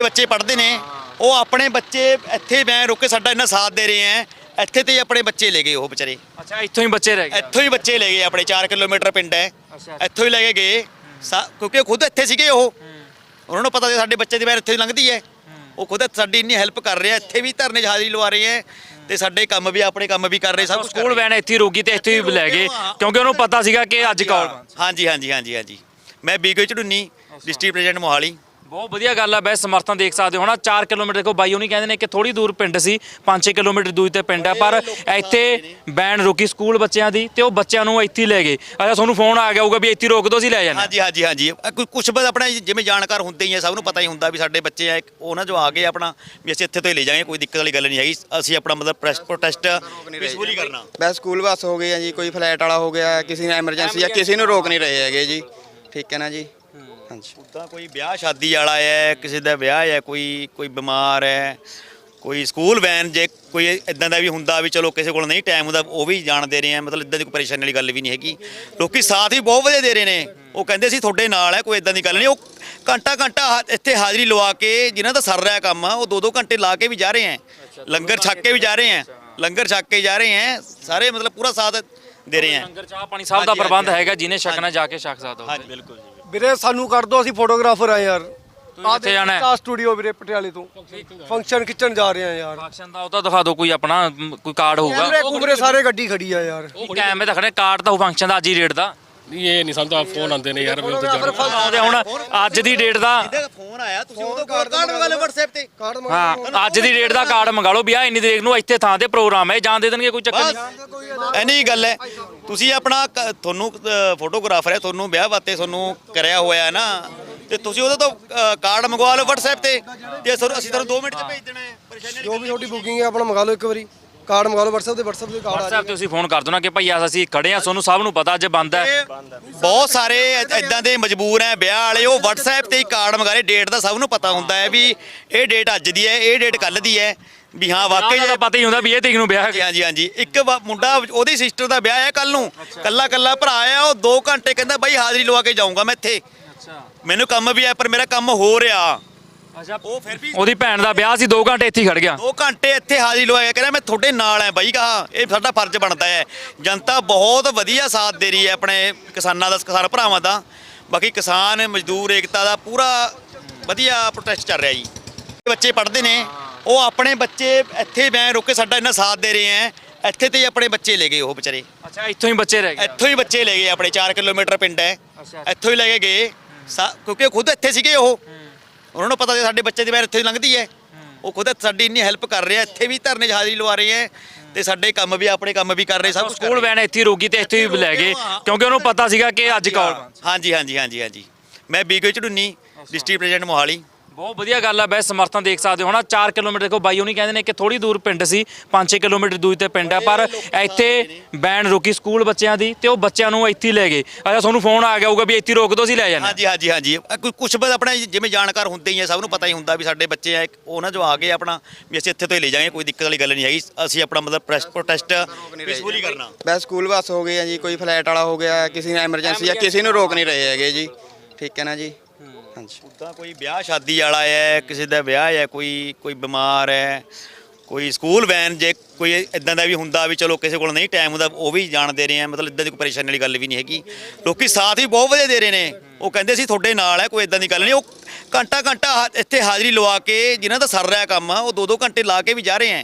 ਬੱਚੇ ਪੜ੍ਹਦੇ ਨੇ। ਉਹ ਆਪਣੇ ਬੱਚੇ ਇੱਥੇ ਮੈਂ ਰੁਕ ਕੇ ਸਾਡਾ ਇੰਨਾ ਸਾਥ ਦੇ ਰਹੇ ਹੈ ਇੱਥੇ ਤੇ ਹੀ ਆਪਣੇ ਬੱਚੇ ਲੈ ਗਏ ਉਹ ਵਿਚਾਰੇ। ਅੱਛਾ ਇੱਥੋਂ ਹੀ ਬੱਚੇ ਰਹਿ ਗਏ ਇੱਥੋਂ ਹੀ ਬੱਚੇ ਲੈ ਗਏ ਆਪਣੇ 4 ਕਿਲੋਮੀਟਰ ਪਿੰਡ ਹੈ ਅੱਛਾ। ਇੱਥੋਂ ਹੀ ਲੈ ਕੇ ਗਏ। ਸਾ- ਕਿਉਂਕਿ ਉਹ ਖੁਦ ਇੱਥੇ ਸੀਗੇ ਉਹ। ਉਹਨਾਂ ਨੂੰ ਪਤਾ ਸੀ ਸਾਡੇ ਬੱਚੇ ਦੀ ਵਾਰ ਇੱਥੇ ਹੀ ਲੰਘਦੀ ਹੈ। ਉਹ ਖੁਦ ਸਾਡੀ ਇੰਨੀ ਹੈਲਪ ਕਰ ਰਹੇ ਇੱਥੇ ਵੀ ਧਰਨੇ 'ਚ ਹਾਜ਼ਰੀ ਲਵਾ ਰਹੇ ਆ ਤੇ ਸਾਡੇ ਕੰਮ ਵੀ ਆਪਣੇ ਕੰਮ ਵੀ ਕਰ ਰਹੇ ਸਭ ਕੁਝ ਸਕੂਲ ਵੈਨ ਇੱਥੇ ਹੀ ਰੋਕੀ ਤੇ ਇੱਥੇ ਹੀ ਲੈ ਗਏ ਕਿਉਂਕਿ ਉਹਨੂੰ ਪਤਾ ਸੀਗਾ ਕਿ ਅੱਜ ਕਾਲ ਹਾਂਜੀ ਹਾਂਜੀ ਹਾਂਜੀ ਹਾਂਜੀ। ਮੈਂ BK Jharunni district president Mohali. ਬਹੁਤ ਵਧੀਆ ਗੱਲ ਆ ਬੈ ਸਮਰਥਨ ਦੇਖ ਸਕਦੇ ਹੋ। ਨਾ 4 ਕਿਲੋਮੀਟਰ ਦੇਖੋ ਬਾਈ ਉਹਨੀ ਕਹਿੰਦੇ ਨੇ ਕਿ ਥੋੜੀ ਦੂਰ ਪਿੰਡ ਸੀ 5-6 ਕਿਲੋਮੀਟਰ ਦੂਰੀ ਤੇ ਪਿੰਡ ਹੈ ਪਰ ਇੱਥੇ ਬੈਨ ਰੁਕੀ ਸਕੂਲ ਬੱਚਿਆਂ ਦੀ ਤੇ ਉਹ ਬੱਚਿਆਂ ਨੂੰ ਇੱਥੇ ਹੀ ਲੈ ਗਏ। ਅੱਛਾ ਤੁਹਾਨੂੰ ਫੋਨ ਆ ਗਿਆ ਹੋਊਗਾ ਵੀ ਇੱਥੇ ਰੋਕ ਦੋ ਅਸੀਂ ਲੈ ਜਾਣਾ ਹਾਂਜੀ ਹਾਂਜੀ ਹਾਂਜੀ। ਕੁਛ ਬਸ ਆਪਣਾ ਜਿਵੇਂ ਜਾਣਕਾਰ ਹੁੰਦੇ ਹੀ ਆ ਸਭ ਨੂੰ ਪਤਾ ਹੀ ਹੁੰਦਾ ਵੀ ਸਾਡੇ ਬੱਚੇ ਆ ਉਹਨਾਂ ਚੋਂ ਆ ਗਏ ਆਪਣਾ ਵੀ ਅਸੀਂ ਇੱਥੇ ਤੋਂ ਹੀ ਲੈ ਜਾਵਾਂਗੇ ਕੋਈ ਦਿੱਕਤ ਵਾਲੀ ਗੱਲ ਨਹੀਂ ਹੈਗੀ। ਅਸੀਂ ਆਪਣਾ ਮਤਲਬ ਪ੍ਰੈਸ ਪ੍ਰੋਟੈਸਟ ਪੀਸਫੁਲੀ ਕਰਨਾ। ਬਸ ਸਕੂਲ ਬੱਸ ਹੋ ਗਈ ਹੈ ਜੀ ਕੋਈ ਫਲਾਈਟ ਵਾਲਾ ਹੋ ਗਿਆ ਕਿਸੇ ਨੇ ਐਮਰਜੈਂਸੀ ਆ ਕਿਸੇ ਨੂੰ ਰੋਕ ਨਹੀਂ ਰਹੇ ਹੈਗੇ ਜੀ। ਠੀਕ ਹੈ ਨਾ ਜੀ? ਹਾਂਜੀ। ਉਦਾਂ ਕੋਈ ਵਿਆਹ ਸ਼ਾਦੀ ਵਾਲਾ ਹੈ ਕਿਸੇ ਦਾ ਵਿਆਹ ਹੈ ਕੋਈ ਕੋਈ ਬਿਮਾਰ ਹੈ ਕੋਈ ਸਕੂਲ ਵੈਨ ਜੇ ਕੋਈ ਇਦਾਂ ਦਾ ਵੀ ਹੁੰਦਾ ਵੀ ਚਲੋ ਕਿਸੇ ਕੋਲ ਨਹੀਂ ਟਾਈਮ ਹੁੰਦਾ ਉਹ ਵੀ ਜਾਣ ਦੇ ਰਹੇ ਆ ਮਤਲਬ ਇਦਾਂ ਦੀ ਕੋਈ ਪਰੇਸ਼ਾਨੀ ਵਾਲੀ ਗੱਲ ਵੀ ਨਹੀਂ ਹੈਗੀ। ਲੋਕੀ ਸਾਥ ਵੀ ਬਹੁਤ ਵਧੀਆ ਦੇ ਰਹੇ ਨੇ। ਉਹ ਕਹਿੰਦੇ ਸੀ ਤੁਹਾਡੇ ਨਾਲ ਹੈ ਕੋਈ ਇਦਾਂ ਦੀ ਗੱਲ ਨਹੀਂ ਉਹ ਘੰਟਾ ਘੰਟਾ ਹਾ- ਇੱਥੇ ਹਾਜ਼ਰੀ ਲਵਾ ਕੇ ਜਿਨ੍ਹਾਂ ਦਾ ਸਰ ਰਿਹਾ ਕੰਮ ਆ ਉਹ ਦੋ ਦੋ ਘੰਟੇ ਲਾ ਕੇ ਵੀ ਜਾ ਰਹੇ ਆ। ਲੰਗਰ ਛੱਕ ਕੇ ਵੀ ਜਾ ਰਹੇ ਆ। ਲੰਗਰ ਛੱਕ ਕੇ ਜਾ ਰਹੇ ਆ ਸਾਰੇ ਮਤਲਬ ਪੂਰਾ ਸਾਥ ਦੇ ਰਹੇ ਆ। ਲੰਗਰ ਚਾਹ ਪਾਣੀ ਸਭ ਦਾ ਪ੍ਰਬੰਧ। ਹੈਗਾ ਜਿਹਨੇ ਛਕਣਾ ਜਾ ਕੇ ਛਕ ਸਕਦਾ ਹਾਂਜੀ ਬਿਲਕੁਲ ਜੀ। ਵੀਰੇ ਸਾਨੂੰ ਕਰ ਦੋ ਅਸੀਂ ਫੋਟੋਗ੍ਰਾਫਰ ਆ ਯਾਰ। ਕਿੱਥੇ ਜਾਣਾ ਹੈ? ਆ ਸਟੂਡੀਓ ਵੀਰੇ ਪਟਿਆਲੇ ਤੋਂ। ਫੰਕਸ਼ਨ ਖਿੱਚਣ ਜਾ ਰਹੇ ਆ ਯਾਰ। ਫੰਕਸ਼ਨ ਦਾ ਉਹ ਤਾਂ ਦਿਖਾ ਦਿਓ ਕੋਈ ਆਪਣਾ ਮ, ਕੋਈ ਕਾਰਡ ਹੋਊਗਾ। ਕੈਮਰੇ ਕੁਮਰੇ ਸਾਰੇ ਗੱਡੀ ਖੜੀ ਆ ਯਾਰ। ਕੈਮਰੇ ਖੜੇ ਕਾਰਡ ਤਾਂ ਉਹ ਫੰਕਸ਼ਨ ਦਾ ਅੱਜ ਹੀ ਡੇਟ ਦਾ। ਇਹ ਨਹੀਂ ਸਾਨੂੰ ਤਾਂ ਫੋਨ ਆਉਂਦੇ ਨੇ ਯਾਰ ਵੀ ਉੱਥੇ ਜਾਣਾ ਆਉਂਦੇ ਹੁਣ ਅੱਜ ਦੀ ਡੇਟ ਦਾ। ਫੋਨ ਆਇਆ ਤੁਸੀਂ ਉਹਦਾ ਕਾਰਡ ਮੰਗਾ ਲਓ WhatsApp ਤੇ। ਕਾਰਡ ਮੰਗਾ ਹਾਂ ਅੱਜ ਦੀ ਡੇਟ ਦਾ ਕਾਰਡ ਮੰਗਾ ਲਓ ਵੀ ਆ ਇੰਨੀ ਤਰੀਕ ਨੂੰ ਇੱਥੇ ਥਾਂ ਤੇ ਪ੍ਰੋਗਰਾਮ ਹੈ ਜਾਣ ਦੇ ਦੇਣਗੇ ਕੋਈ ਚੱਕਰ ਨਹੀਂ। ਐਨੀ ਗੱਲ ਹੈ। ਤੁਸੀਂ ਆਪਣਾ ਕ- ਤੁਹਾਨੂੰ ਫੋਟੋਗ੍ਰਾਫਰ ਹੈ ਤੁਹਾਨੂੰ ਵਿਆਹ ਵਾਸਤੇ ਤੁਹਾਨੂੰ ਕਰਿਆ ਹੋਇਆ ਹੈ ਨਾ। ਤੇ ਤੁਸੀਂ ਉਹਦੇ ਤੋਂ ਅ, ਕਾਰਡ ਮੰਗਵਾ ਲਓ WhatsApp ਤੇ। ਤੇ ਅਸੀਂ ਤੁਹਾਨੂੰ 2 ਮਿੰਟ 'ਚ ਭੇਜ ਦੇਣਾ ਹੈ। ਪਰੇਸ਼ਾਨੀ ਜੋ ਵੀ ਤੁਹਾਡੀ ਬੁਕਿੰਗ ਹੈ ਆਪਣਾ ਮੰਗਾ ਲਓ ਇੱਕ ਵਾਰੀ। ਕਾਰਡ ਮੰਗਾ ਲਓ WhatsApp ਤੇ WhatsApp ਤੇ ਕਾਰਡ ਆ WhatsApp ਤੇ ਤੁਸੀਂ ਫੋਨ ਕਰ ਦੋ ਨਾ ਕਿ ਭਈ ਆ ਅਸੀਂ ਖੜੇ ਆ ਤੁਹਾਨੂੰ ਸਭ ਨੂੰ ਪਤਾ ਅੱਜ ਬੰਦ ਹੈ। ਬਹੁਤ ਸਾਰੇ ਇਦਾਂ ਦੇ ਮਜਬੂਰ ਹੈ ਵਿਆਹ ਵਾਲੇ ਉਹ WhatsApp ਤੇ ਹੀ ਕਾਰਡ ਮੰਗਾ ਰਹੇ। ਡੇਟ ਦਾ ਸਭ ਨੂੰ ਪਤਾ ਹੁੰਦਾ ਹੈ ਵੀ ਇਹ ਡੇਟ ਅੱਜ ਦੀ ਹੈ ਇਹ ਡੇਟ ਕੱਲ ਦੀ ਹੈ। ਵੀ ਹਾਂ ਵਾਕਈ ਤਾਂ ਪਤਾ ਹੀ ਹੁੰਦਾ ਵੀ ਇਹ ਤਰੀਕ ਨੂੰ ਵਿਆਹ ਹੈ ਹਾਂਜੀ ਹਾਂਜੀ। ਇੱਕ ਮੁੰਡਾ ਉਹਦੀ ਸਿਸਟਰ ਦਾ ਵਿਆਹ ਹੈ ਕੱਲ ਨੂੰ। ਕੱਲਾ ਕੱਲਾ ਭਰਾ ਆ ਉਹ 2 ਘੰਟੇ ਕਹਿੰਦਾ ਬਾਈ ਹਾਜ਼ਰੀ ਲਵਾ ਕੇ ਜਾਊਂਗਾ ਮੈਂ ਇੱਥੇ। ਅੱਛਾ। ਮੈਨੂੰ ਕੰਮ ਵੀ ਹੈ ਪਰ ਮੇਰਾ ਕੰਮ ਹੋ ਰਿਹਾ। ਅੱਛਾ ਉਹ ਫਿਰ ਵੀ ਉਹਦੀ ਭੈਣ ਦਾ ਵਿਆਹ ਸੀ 2 ਘੰਟੇ ਇੱਥੇ ਹੀ ਖੜ ਗਿਆ। 2 ਘੰਟੇ ਇੱਥੇ ਹਾਜ਼ਰੀ ਲਵਾਇਆ ਕਹਿੰਦਾ ਮੈਂ ਤੁਹਾਡੇ ਨਾਲ ਹੈ ਬਾਈ ਕਹਾ ਇਹ ਸਾਡਾ ਫਰਜ਼ ਬਣਦਾ ਹੈ ਜਨਤਾ ਬਹੁਤ ਵਧੀਆ ਸਾਥ ਦੇ ਰਹੀ ਹੈ ਆਪਣੇ ਕਿਸਾਨਾਂ ਦਾ ਕਿਸਾਨ ਭਰਾਵਾਂ ਦਾ। ਬਾਕੀ ਕਿਸਾਨ ਮਜ਼ਦੂਰ ਏਕਤਾ ਦਾ ਪੂਰਾ ਵਧੀਆ ਪ੍ਰੋਟੈਸਟ ਚੱਲ ਰਿਹਾ ਜੀ। ਬੱਚੇ ਪੜ੍ਹਦੇ ਨੇ ਉਹ ਆਪਣੇ ਬੱਚੇ ਇੱਥੇ ਮੈਂ ਰੁਕ ਕੇ ਸਾਡਾ ਇੰਨਾ ਸਾਥ ਦੇ ਰਹੇ ਹੈ ਇੱਥੇ ਤੇ ਹੀ ਆਪਣੇ ਬੱਚੇ ਲੈ ਗਏ ਉਹ ਵਿਚਾਰੇ। ਅੱਛਾ ਇੱਥੋਂ ਹੀ ਬੱਚੇ ਰਹਿ ਗਏ। ਇੱਥੋਂ ਹੀ ਬੱਚੇ ਲੈ ਗਏ ਆਪਣੇ 4 ਕਿਲੋਮੀਟਰ ਪਿੰਡ ਹੈ ਅੱਛਾ। ਇੱਥੋਂ ਹੀ ਲੈ ਕੇ ਗਏ। ਕਿਉਂਕਿ ਉਹ ਖੁਦ ਇੱਥੇ ਸੀਗੇ ਉਹ। ਉਹਨਾਂ ਨੂੰ ਪਤਾ ਸੀ ਸਾਡੇ ਬੱਚੇ ਦੀ ਵੈਰ ਇੱਥੇ ਲੰਘਦੀ ਹੈ ਉਹ ਖੁਦ ਸਾਡੀ ਇੰਨੀ ਹੈਲਪ ਕਰ ਰਹੇ ਇੱਥੇ ਵੀ ਧਰਨੇ 'ਚ ਹਾਜ਼ਰੀ ਲਵਾ ਰਹੇ ਹੈ ਤੇ ਸਾਡੇ ਕੰਮ ਵੀ ਆਪਣੇ ਕੰਮ ਵੀ ਕਰ ਰਹੇ ਸਭ ਸਕੂਲ ਵੈਨ ਇੱਥੇ ਰੋਕੀ ਤੇ ਇੱਥੇ ਹੀ ਲੈ ਗਏ ਕਿਉਂਕਿ ਉਹਨੂੰ ਪਤਾ ਸੀਗਾ ਕਿ ਅੱਜ ਕਾਲ ਹਾਂਜੀ ਹਾਂਜੀ ਹਾਂਜੀ ਹਾਂਜੀ। ਮੈਂ BK Jharuni district president Mohali. ਬਹੁਤ ਵਧੀਆ ਗੱਲ ਆ ਬੈਸ ਸਮਰਥਨ ਦੇਖ ਸਕਦੇ ਹੋ। ਨਾ 4 ਕਿਲੋਮੀਟਰ ਦੇਖੋ ਬਾਈ ਉਹਨੀ ਕਹਿੰਦੇ ਨੇ ਕਿ ਥੋੜੀ ਦੂਰ ਪਿੰਡ ਸੀ 5-6 ਕਿਲੋਮੀਟਰ ਦੂਰ ਤੇ ਪਿੰਡ ਹੈ ਪਰ ਇੱਥੇ ਬੈਨ ਰੋਕੀ ਸਕੂਲ ਬੱਚਿਆਂ ਦੀ ਤੇ ਉਹ ਬੱਚਿਆਂ ਨੂੰ ਇੱਥੇ ਹੀ ਲੈ ਗਏ। ਅੱਛਾ ਤੁਹਾਨੂੰ ਫੋਨ ਆ ਗਿਆ ਹੋਊਗਾ ਵੀ ਇੱਥੇ ਰੋਕ ਦੋ ਅਸੀਂ ਲੈ ਜਾਣਾ ਹਾਂਜੀ ਹਾਂਜੀ ਹਾਂਜੀ। ਕੁਝ ਬਸ ਆਪਣਾ ਜਿਵੇਂ ਜਾਣਕਾਰ ਹੁੰਦੇ ਹੀ ਆ ਸਭ ਨੂੰ ਪਤਾ ਹੀ ਹੁੰਦਾ ਵੀ ਸਾਡੇ ਬੱਚੇ ਆ ਉਹਨਾਂ ਜੋ ਆ ਗਏ ਆਪਣਾ ਵੀ ਅਸੀਂ ਇੱਥੇ ਤੋਂ ਹੀ ਲੈ ਜਾਵਾਂਗੇ ਕੋਈ ਦਿੱਕਤ ਵਾਲੀ ਗੱਲ ਨਹੀਂ ਹੈਗੀ। ਅਸੀਂ ਆਪਣਾ ਮਤਲਬ ਪ੍ਰੋਟੈਸਟ ਪੀਸਫੁਲੀ ਕਰਨਾ। ਬਸ ਸਕੂਲ ਬੱਸ ਹੋ ਗਈ ਆ ਜੀ ਕੋਈ ਫਲੈਟ ਵਾਲਾ ਹੋ ਗਿਆ ਕਿਸੇ ਨੂੰ ਐਮਰਜੈਂਸੀ ਆ ਕਿਸੇ ਨੂੰ ਰੋਕ ਨਹੀਂ ਰਹੇ ਹੈਗੇ ਜੀ। ਠੀਕ ਹੈ ਨਾ ਜੀ। ਹਾਂਜੀ। ਉਦਾਂ ਕੋਈ ਵਿਆਹ ਸ਼ਾਦੀ ਵਾਲਾ ਹੈ ਕਿਸੇ ਦਾ ਵਿਆਹ ਹੈ ਕੋਈ ਕੋਈ ਬਿਮਾਰ ਹੈ ਕੋਈ ਸਕੂਲ ਵੈਨ ਜੇ ਕੋਈ ਇਦਾਂ ਦਾ ਵੀ ਹੁੰਦਾ ਵੀ ਚਲੋ ਕਿਸੇ ਕੋਲ ਨਹੀਂ ਟਾਈਮ ਹੁੰਦਾ ਉਹ ਵੀ ਜਾਣ ਦੇ ਰਹੇ ਆ ਮਤਲਬ ਇਦਾਂ ਦੀ ਕੋਈ ਪਰੇਸ਼ਾਨੀ ਵਾਲੀ ਗੱਲ ਵੀ ਨਹੀਂ ਹੈਗੀ। ਲੋਕੀ ਸਾਥ ਵੀ ਬਹੁਤ ਵਧੀਆ ਦੇ ਰਹੇ ਨੇ। ਉਹ ਕਹਿੰਦੇ ਸੀ ਤੁਹਾਡੇ ਨਾਲ ਹੈ ਕੋਈ ਇਦਾਂ ਦੀ ਗੱਲ ਨਹੀਂ ਉਹ ਘੰਟਾ ਘੰਟਾ ਹਾ- ਇੱਥੇ ਹਾਜ਼ਰੀ ਲਵਾ ਕੇ ਜਿਨ੍ਹਾਂ ਦਾ ਸਰ ਰਿਹਾ ਕੰਮ ਆ ਉਹ ਦੋ ਦੋ ਘੰਟੇ ਲਾ ਕੇ ਵੀ ਜਾ ਰਹੇ ਆ।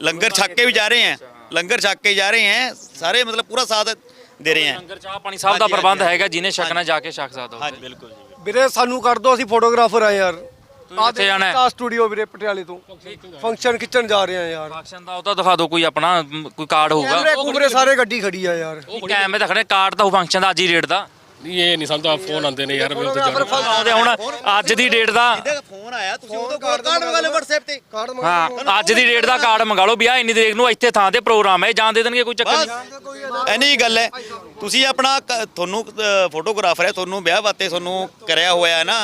ਲੰਗਰ ਛੱਕ ਕੇ ਵੀ ਜਾ ਰਹੇ ਆ। ਲੰਗਰ ਛੱਕ ਕੇ ਜਾ ਰਹੇ ਆ ਸਾਰੇ ਮਤਲਬ ਪੂਰਾ ਸਾਥ ਦੇ ਰਹੇ ਆ। ਲੰਗਰ ਚਾਹ ਪਾਣੀ ਸਭ ਦਾ ਪ੍ਰਬੰਧ। ਹੈਗਾ ਜਿਹਨੇ ਛਕਣਾ ਜਾ ਕੇ ਛਕ ਸਕਦਾ ਹਾਂਜੀ ਬਿਲਕੁਲ ਵੀਰੇ ਸਾਨੂੰ ਕਰ ਦੋ ਅਸੀਂ ਫੋਟੋਗ੍ਰਾਫਰ ਆ ਯਾਰ। ਕਿੱਥੇ ਜਾਣਾ ਹੈ? ਸਟੂਡੀਓ ਵੀਰੇ ਪਟਿਆਲੇ ਤੋਂ। ਫੰਕਸ਼ਨ ਖਿੱਚਣ ਜਾ ਰਹੇ ਆ ਯਾਰ। ਫੰਕਸ਼ਨ ਦਾ ਉਹ ਤਾਂ ਦਿਖਾ ਦਿਓ ਕੋਈ ਆਪਣਾ ਮ, ਕੋਈ ਕਾਰਡ ਹੋਊਗਾ। ਕੈਮਰੇ ਕੁਮਰੇ ਸਾਰੇ ਗੱਡੀ ਖੜੀ ਆ ਯਾਰ। ਕੈਮਰੇ ਤਾਂ ਖੜੇ ਕਾਰਡ ਤਾਂ ਉਹ ਫੰਕਸ਼ਨ ਦਾ ਅੱਜ ਹੀ ਰੇਟ ਦਾ। ਇਹ ਨਹੀਂ ਸਮਝਦਾ ਫੋਨ ਆਉਂਦੇ ਨੇ ਯਾਰ ਵੀ ਉੱਥੇ ਜਾਣਾ ਆਉਂਦੇ ਹੁਣ ਅੱਜ ਦੀ ਡੇਟ ਦਾ ਫੋਨ ਆਇਆ ਤੁਸੀਂ ਉਹਦਾ ਕਾਰਡ ਮੰਗਾ ਲਓ WhatsApp ਤੇ। ਕਾਰਡ ਮੰਗਾ ਹਾਂ ਅੱਜ ਦੀ ਡੇਟ ਦਾ ਕਾਰਡ ਮੰਗਾ ਲਓ ਵੀ ਆ ਇੰਨੀ ਤਰੀਕ ਨੂੰ ਇੱਥੇ ਥਾਂ ਤੇ ਪ੍ਰੋਗਰਾਮ ਹੈ ਜਾਣ ਦੇ ਦੇਣਗੇ ਕੋਈ ਚੱਕਰ ਨਹੀਂ। ਐਨੀ ਗੱਲ ਹੈ। ਤੁਸੀਂ ਆਪਣਾ ਤੁਹਾਨੂੰ ਫੋਟੋਗ੍ਰਾਫਰ ਹੈ ਤੁਹਾਨੂੰ ਵਿਆਹ ਵਾਸਤੇ ਤੁਹਾਨੂੰ ਕਰਿਆ ਹੋਇਆ ਹੈ ਨਾ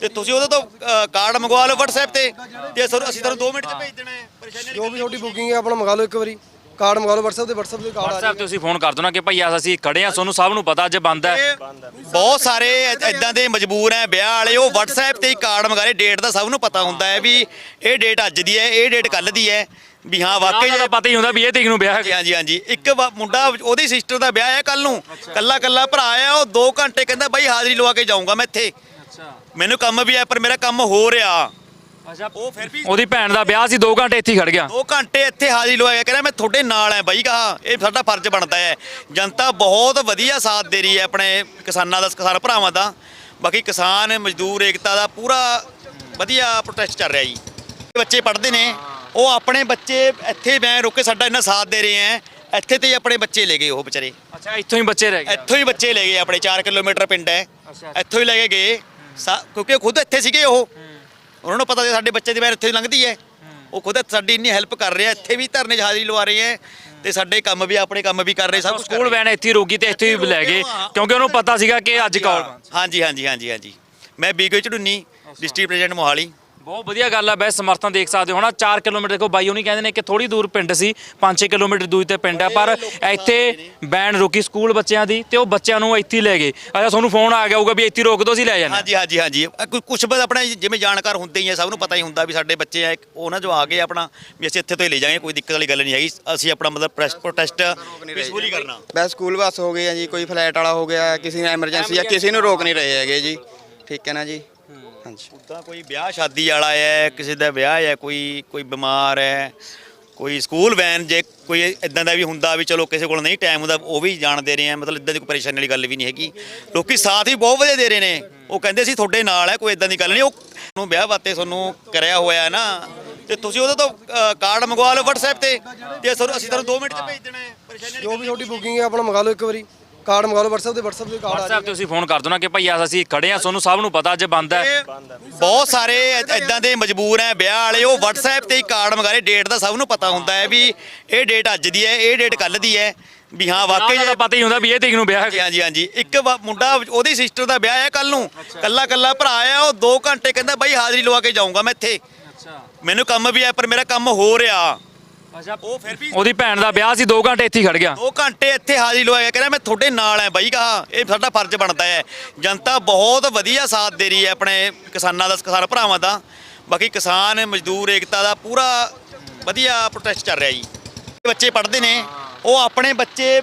ਤੇ ਤੁਸੀਂ ਉਹਦੇ ਤੋਂ ਕਾਰਡ ਮੰਗਵਾ ਲਓ WhatsApp ਤੇ ਤੇ ਅਸੀਂ ਤੁਹਾਨੂੰ 2 ਮਿੰਟ ਚ ਭੇਜ ਦੇਣਾ ਹੈ। ਪਰੇਸ਼ਾਨੀ ਜੋ ਵੀ ਤੁਹਾਡੀ ਬੁਕਿੰਗ ਹੈ ਆਪਣਾ ਮੰਗਾ ਲਓ ਇੱਕ ਵਾਰੀ। ਕਾਰਡ ਮੰਗਾ ਲਓ WhatsApp ਤੇ WhatsApp ਤੇ ਕਾਰਡ ਆ WhatsApp ਤੇ ਤੁਸੀਂ ਫੋਨ ਕਰ ਦੋ ਨਾ ਕਿ ਭਾਈ ਅਸੀਂ ਖੜੇ ਆ ਤੁਹਾਨੂੰ ਸਭ ਨੂੰ ਪਤਾ ਅੱਜ ਬੰਦ ਹੈ। ਇਹ ਬਹੁਤ ਸਾਰੇ ਇਦਾਂ ਦੇ ਮਜਬੂਰ ਹੈ ਵਿਆਹ ਵਾਲੇ ਉਹ WhatsApp ਤੇ ਹੀ ਕਾਰਡ ਮੰਗਾ ਰਹੇ। ਡੇਟ ਦਾ ਸਭ ਨੂੰ ਪਤਾ ਹੁੰਦਾ ਹੈ ਵੀ ਇਹ ਡੇਟ ਅੱਜ ਦੀ ਹੈ ਇਹ ਡੇਟ ਕੱਲ ਦੀ ਹੈ। ਵੀ ਹਾਂ ਵਾਕਈ ਦਾ ਪਤਾ ਹੀ ਹੁੰਦਾ ਵੀ ਇਹ ਤਰੀਕ ਨੂੰ ਵਿਆਹ ਹਾਂਜੀ ਹਾਂਜੀ ਹਾਂਜੀ। ਇੱਕ ਮੁੰਡਾ ਉਹਦੀ ਸਿਸਟਰ ਦਾ ਵਿਆਹ ਹੈ ਕੱਲ ਨੂੰ। ਕੱਲਾ ਕੱਲਾ ਭਰਾ ਆ ਉਹ 2 ਘੰਟੇ ਕਹਿੰਦਾ ਬਾਈ ਹਾਜ਼ਰੀ ਲਵਾ ਕੇ ਜਾਊਂਗਾ ਮੈਂ ਇੱਥੇ। ਅੱਛਾ। ਮੈਨੂੰ ਕੰਮ ਵੀ ਹੈ ਪਰ ਮੇਰਾ ਕੰਮ ਹੋ ਰਿਹਾ। ਉਹ ਫਿਰ ਵੀ ਉਹਦੀ ਭੈਣ ਦਾ ਵਿਆਹ ਸੀ 2 ਘੰਟੇ ਇੱਥੇ ਹੀ ਖੜ ਗਿਆ। 2 ਘੰਟੇ ਇੱਥੇ ਹਾਜ਼ਰੀ ਲਵਾਇਆ ਕਹਿੰਦਾ ਮੈਂ ਤੁਹਾਡੇ ਨਾਲ ਹੈ ਬਾਈ ਕਹਾ ਇਹ ਸਾਡਾ ਫਰਜ਼ ਬਣਦਾ ਹੈ ਜਨਤਾ ਬਹੁਤ ਵਧੀਆ ਸਾਥ ਦੇ ਰਹੀ ਹੈ ਆਪਣੇ ਕਿਸਾਨਾਂ ਦਾ ਕਿਸਾਨ ਭਰਾਵਾਂ ਦਾ। ਬਾਕੀ ਕਿਸਾਨ ਮਜ਼ਦੂਰ ਏਕਤਾ ਦਾ ਪੂਰਾ ਵਧੀਆ ਪ੍ਰੋਟੈਸਟ ਚੱਲ ਰਿਹਾ ਜੀ। ਬੱਚੇ ਪੜ੍ਹਦੇ ਨੇ ਉਹ ਆਪਣੇ ਬੱਚੇ ਇੱਥੇ ਮੈਂ ਰੁਕ ਸਾਡਾ ਇੰਨਾ ਸਾਥ ਦੇ ਰਹੇ ਹੈ ਇੱਥੇ ਤੇ ਆਪਣੇ ਬੱਚੇ ਲੈ ਗਏ ਉਹ ਵਿਚਾਰੇ। ਅੱਛਾ ਇੱਥੋਂ ਹੀ ਬੱਚੇ ਰਹਿ ਗਏ। ਇੱਥੋਂ ਹੀ ਬੱਚੇ ਲੈ ਗਏ ਆਪਣੇ 4 ਕਿਲੋਮੀਟਰ ਪਿੰਡ ਹੈ। ਇੱਥੋਂ ਹੀ ਲੈ ਕੇ ਗਏ। ਕਿਉਂਕਿ ਖੁਦ ਇੱਥੇ ਸੀਗੇ ਉਹ। ਉਹਨਾਂ ਨੂੰ ਪਤਾ ਸੀ ਸਾਡੇ ਬੱਚੇ ਦੀ ਵੈਰ ਇੱਥੇ ਲੰਘਦੀ ਹੈ। ਉਹ ਖੁਦ ਸਾਡੀ ਇੰਨੀ ਹੈਲਪ ਕਰ ਰਹੇ ਇੱਥੇ ਵੀ ਧਰਨੇ 'ਚ ਹਾਜ਼ਰੀ ਲਵਾ ਰਹੇ ਹੈ। ਤੇ ਸਾਡੇ ਕੰਮ ਵੀ ਆਪਣੇ ਕੰਮ ਵੀ ਕਰ ਰਹੇ ਸਭ ਕੁਝ ਸਕੂਲ ਵੈਨ ਇੱਥੇ ਰੋਕੀ ਤੇ ਇੱਥੇ ਹੀ ਲੈ ਗਏ ਕਿਉਂਕਿ ਉਹਨੂੰ ਪਤਾ ਸੀਗਾ ਕਿ ਅੱਜ ਕਾਲ ਹਾਂਜੀ ਹਾਂਜੀ ਹਾਂਜੀ ਹਾਂਜੀ। ਮੈਂ BK Jharuni district president Mohali. ਬਹੁਤ ਵਧੀਆ ਗੱਲ ਆ ਬੈਸ ਸਮਰਥਨ ਦੇਖ ਸਕਦੇ ਹੋ। ਨਾ 4 ਕਿਲੋਮੀਟਰ ਦੇਖੋ ਬਾਈ ਉਹਨੀ ਕਹਿੰਦੇ ਨੇ ਕਿ ਥੋੜੀ ਦੂਰ ਪਿੰਡ ਸੀ 5-6 ਕਿਲੋਮੀਟਰ ਦੂਰ ਤੇ ਪਿੰਡ ਹੈ ਪਰ ਇੱਥੇ ਬੈਨ ਰੋਕੀ ਸਕੂਲ ਬੱਚਿਆਂ ਦੀ ਤੇ ਉਹ ਬੱਚਿਆਂ ਨੂੰ ਇੱਥੇ ਹੀ ਲੈ ਗਏ। ਅੱਛਾ ਤੁਹਾਨੂੰ ਫੋਨ ਆ ਗਿਆ ਹੋਊਗਾ ਵੀ ਇੱਥੇ ਹੀ ਰੋਕ ਦੋ ਅਸੀਂ ਲੈ ਜਾਣਾ ਹਾਂਜੀ ਹਾਂਜੀ ਹਾਂਜੀ। ਕੁਝ ਬਸ ਆਪਣਾ ਜਿਵੇਂ ਜਾਣਕਾਰ ਹੁੰਦੇ ਹੀ ਆ ਸਭ ਨੂੰ ਪਤਾ ਹੀ ਹੁੰਦਾ ਵੀ ਸਾਡੇ ਬੱਚੇ ਆ ਉਹਨਾਂ ਜੋ ਆ ਗਏ ਆਪਣਾ ਵੀ ਅਸੀਂ ਇੱਥੇ ਤੋਂ ਹੀ ਲੈ ਜਾਵਾਂਗੇ ਕੋਈ ਦਿੱਕਤ ਵਾਲੀ ਗੱਲ ਨਹੀਂ ਹੈਗੀ। ਅਸੀਂ ਆਪਣਾ ਮਤਲਬ ਪ੍ਰੋਟੈਸਟ ਪੀਸਫੁਲੀ ਕਰਨਾ। ਬਸ ਸਕੂਲ ਬੱਸ ਹੋ ਗਈ ਆ ਜੀ ਕੋਈ ਫਲੈਟ ਵਾਲਾ ਹੋ ਗਿਆ ਕਿਸੇ ਨੂੰ ਐਮਰਜੈਂਸੀ ਆ ਕਿਸੇ ਨੂੰ ਰੋਕ ਨਹੀਂ ਰਹੇ ਹੈਗੇ ਜੀ। ਠੀਕ ਹੈ ਨਾ ਜੀ? ਹਾਂਜੀ। ਉਦਾਂ ਕੋਈ ਵਿਆਹ ਸ਼ਾਦੀ ਵਾਲਾ ਹੈ ਕਿਸੇ ਦਾ ਵਿਆਹ ਹੈ ਕੋਈ ਕੋਈ ਬਿਮਾਰ ਹੈ ਕੋਈ ਸਕੂਲ ਵੈਨ ਜੇ ਕੋਈ ਇਦਾਂ ਦਾ ਵੀ ਹੁੰਦਾ ਵੀ ਚਲੋ ਕਿਸੇ ਕੋਲ ਨਹੀਂ ਟਾਈਮ ਹੁੰਦਾ ਉਹ ਵੀ ਜਾਣ ਦੇ ਰਹੇ ਆ ਮਤਲਬ ਇਦਾਂ ਦੀ ਕੋਈ ਪਰੇਸ਼ਾਨੀ ਵਾਲੀ ਗੱਲ ਵੀ ਨਹੀਂ ਹੈਗੀ। ਲੋਕੀ ਸਾਥ ਵੀ ਬਹੁਤ ਵਧੀਆ ਦੇ ਰਹੇ ਨੇ। ਉਹ ਕਹਿੰਦੇ ਸੀ ਤੁਹਾਡੇ ਨਾਲ ਹੈ ਕੋਈ ਇਦਾਂ ਦੀ ਗੱਲ ਨਹੀਂ ਉਹ ਨੂੰ ਵਿਆਹ ਵਾਸਤੇ ਤੁਹਾਨੂੰ ਕਰਿਆ ਹੋਇਆ ਹੈ ਨਾ ਤੇ ਤੁਸੀਂ ਉਹਦੇ ਤੋਂ ਕਾਰਡ ਮੰਗਵਾ ਲਓ WhatsApp ਤੇ ਤੇ ਸਾਨੂੰ- ਅਸੀਂ ਤੁਹਾਨੂੰ 2 ਮਿੰਟ ਚ ਭੇਜ ਦੇਣਾ ਹੈ ਪਰੇਸ਼ਾਨੀ ਜੋ ਵੀ ਤੁਹਾਡੀ ਬੁਕਿੰਗ ਹੈ ਆਪਣਾ ਮੰਗਾ ਲਓ ਇੱਕ ਵਾਰੀ। ਕਾਰਡ ਮੰਗਾ ਲਓ WhatsApp ਤੇ WhatsApp ਤੇ ਕਾਰਡ ਆ WhatsApp ਤੇ ਤੁਸੀਂ ਫੋਨ ਕਰ ਦੋ ਨਾ ਕਿ ਭਾਈ ਅਸੀਂ ਖੜੇ ਆ ਤੁਹਾਨੂੰ ਸਭ ਨੂੰ ਪਤਾ ਅੱਜ ਬੰਦ ਹੈ। ਬਹੁਤ ਸਾਰੇ ਇਦਾਂ ਦੇ ਮਜਬੂਰ ਹੈ ਵਿਆਹ ਵਾਲੇ ਉਹ WhatsApp ਤੇ ਹੀ ਕਾਰਡ ਮੰਗਾ ਰਹੇ ਡੇਟ ਦਾ ਸਭ ਨੂੰ ਪਤਾ ਹੁੰਦਾ ਹੈ ਵੀ ਇਹ ਡੇਟ ਅੱਜ ਦੀ ਹੈ ਇਹ ਡੇਟ ਕੱਲ ਦੀ ਹੈ ਵੀ ਹਾਂ ਵਾਕਈ ਦਾ ਪਤਾ ਹੀ ਹੁੰਦਾ ਵੀ ਇਹ ਤਰੀਕ ਨੂੰ ਵਿਆਹ ਹਾਂਜੀ ਹਾਂਜੀ ਹਾਂਜੀ। ਇੱਕ ਵਾ- ਮੁੰਡਾ ਉਹਦੀ ਸਿਸਟਰ ਦਾ ਵਿਆਹ ਹੈ ਕੱਲ ਨੂੰ। ਕੱਲਾ ਕੱਲਾ ਭਰਾ ਆ ਉਹ 2 ਘੰਟੇ ਕਹਿੰਦਾ ਬਾਈ ਹਾਜ਼ਰੀ ਲਵਾ ਕੇ ਜਾਊਂਗਾ ਮੈਂ ਇੱਥੇ। ਅੱਛਾ। ਮੈਨੂੰ ਕੰਮ ਵੀ ਹੈ ਪਰ ਮੇਰਾ ਕੰਮ ਹੋ ਰਿਹਾ। ਅੱਛਾ ਉਹ ਫਿਰ ਵੀ ਉਹਦੀ ਭੈਣ ਦਾ ਵਿਆਹ ਸੀ 2 ਘੰਟੇ ਇੱਥੇ ਹੀ ਖੜ ਗਿਆ। 2 ਘੰਟੇ ਇੱਥੇ ਹਾਜ਼ਰੀ ਲਵਾਇਆ ਕਹਿੰਦਾ ਮੈਂ ਤੁਹਾਡੇ ਨਾਲ ਹੈ ਬਾਈ ਕਹਾ ਇਹ ਸਾਡਾ ਫਰਜ਼ ਬਣਦਾ ਹੈ। ਜਨਤਾ ਬਹੁਤ ਵਧੀਆ ਸਾਥ ਦੇ ਰਹੀ ਹੈ ਆਪਣੇ ਕਿਸਾਨਾਂ ਦਾ ਕਿਸਾਨ ਭਰਾਵਾਂ ਦਾ। ਬਾਕੀ ਕਿਸਾਨ ਮਜ਼ਦੂਰ ਏਕਤਾ ਦਾ ਪੂਰਾ ਵਧੀਆ ਪ੍ਰੋਟੈਸਟ ਚੱਲ ਰਿਹਾ ਜੀ। ਬੱਚੇ ਪੜ੍ਹਦੇ ਨੇ ਉਹ ਆਪਣੇ ਬੱਚੇ